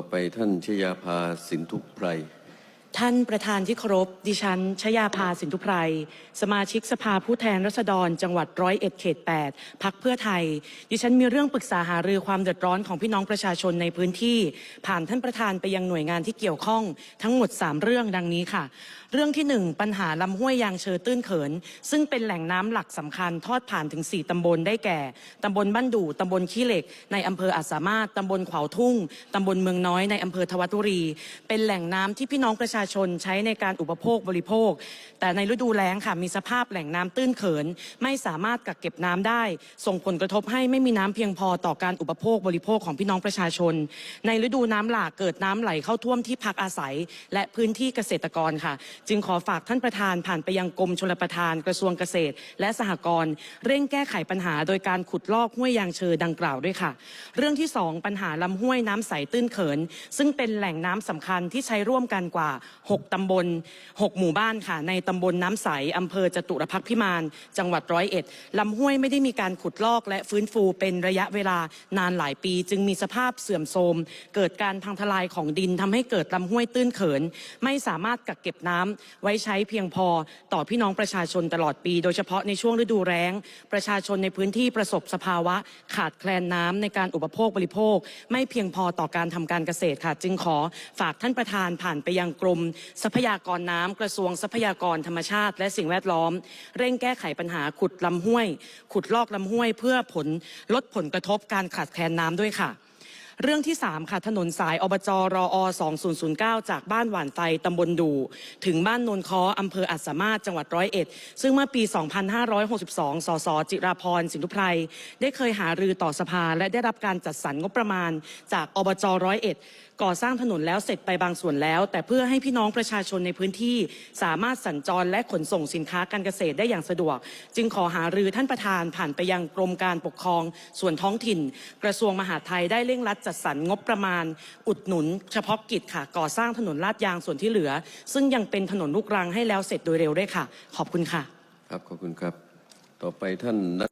ต่อไปท่านชยาภาสินทุกไพร ท่านประธานที่เคารพดิฉันชยาภาสินทุไพรสมาชิกสภาผู้แทนราษฎร จังหวัดร้อยเอ็ดเขต8พักเพื่อไทย ดิฉันมีเรื่องปรึกษาหารือความเดือดร้อนของพี่น้องประชาชนในพื้นที่ ผ่านท่านประธานไปยังหน่วยงานที่เกี่ยวข้องทั้งหมด 3 เรื่องดังนี้ค่ะ เรื่องที่ 1 ปัญหาลำห้วยยางเชอตื้นเขิน ซึ่งเป็นแหล่งน้ำหลักสำคัญทอดผ่านถึง 4ตำบลได้แก่ตำบลบ้านดู่ตำบลขี้เหล็ก ในอำเภออาจสามารถตำบลขวาวทุ่งตำบลเมืองน้อยในอำเภอทวัตุรี เป็นแหล่งน้ำที่พี่น้องประชาชนใช้ในการอุปโภคบริโภค แต่ในฤดูแล้งค่ะมีสภาพแหล่งน้ำตื้นเขิน ไม่สามารถกักเก็บน้ำได้ ส่งผลกระทบให้ไม่มีน้ำเพียงพอต่อการอุปโภคบริโภคของพี่น้องประชาชน ในฤดูน้ำหลากเกิดน้ำไหลเข้าท่วมที่พักอาศัย และพื้นที่เกษตรกรค่ะ จึงขอฝากท่านประธานผ่านไปยังกรมชลประทานกระทรวงเกษตร และสหกรณ์เร่งแก้ไขปัญหาโดยการขุดลอกห้วยยางเชอดังกล่าวด้วยค่ะ เรื่องที่สองปัญหาลำห้วยน้ำใสตื้นเขิน ซึ่งเป็นแหล่งน้ำสำคัญที่ใช้ร่วมกันกว่า6 ตำบล 6 หมู่บ้านค่ะ ในตำบลน้ำใสอำเภอจตุรพักษ์พิมาน จังหวัดร้อยเอ็ดลำห้วยไม่ได้มีการขุดลอกและฟื้นฟูเป็นระยะเวลานานหลายปี จึงมีสภาพเสื่อมโทรมเกิดการพังทลายของดินทำให้เกิดลำห้วยตื้นเขิน ไม่สามารถกักเก็บน้ำไว้ใช้เพียงพอต่อพี่น้องประชาชนตลอดปี โดยเฉพาะในช่วงฤดูแล้ง ประชาชนในพื้นที่ประสบสภาวะขาดแคลนน้ำในการอุปโภคบริโภค ไม่เพียงพอต่อการทำการเกษตรค่ะ จึงขอฝากท่านประธานผ่านไปยังกรมทรัพยากรน้ำกระทรวงทรัพยากรธรรมชาติ และสิ่งแวดล้อม เร่งแก้ไขปัญหาขุดลำห้วย ขุดลอกลำห้วย เพื่อผลลดผลกระทบการขาดแคลนน้ำด้วยค่ะ เรื่องที่ 3 ค่ะ ถนนสายอบจรอ2009 จากบ้านหวานไฟตำบลดู ถึงบ้านนนคออำเภออัสสามารถจังหวัดร้อยเอ็ด ซึ่งเมื่อปี 2562 สสจิราพรสินทุไพรได้เคยหารือต่อสภาและได้รับการจัดสรรงบประมาณจากอบจร้อยเอ็ดก่อสร้างถนนแล้วเสร็จไปบางส่วนแล้ว แต่เพื่อให้พี่น้องประชาชนในพื้นที่ สามารถสัญจรและขนส่งสินค้าการเกษตรได้อย่างสะดวก จึงขอหารือท่านประธานผ่านไปยังกรมการปกครองส่วนท้องถิ่น กระทรวงมหาดไทยได้เร่งรัดจัดสรรงบประมาณ อุดหนุน เฉพาะกิจค่ะ ก่อสร้างถนนลาดยางส่วนที่เหลือ ซึ่งยังเป็นถนนลูกรังให้แล้วเสร็จโดยเร็วด้วยค่ะ ขอบคุณค่ะ ครับขอบคุณครับ ต่อไปท่าน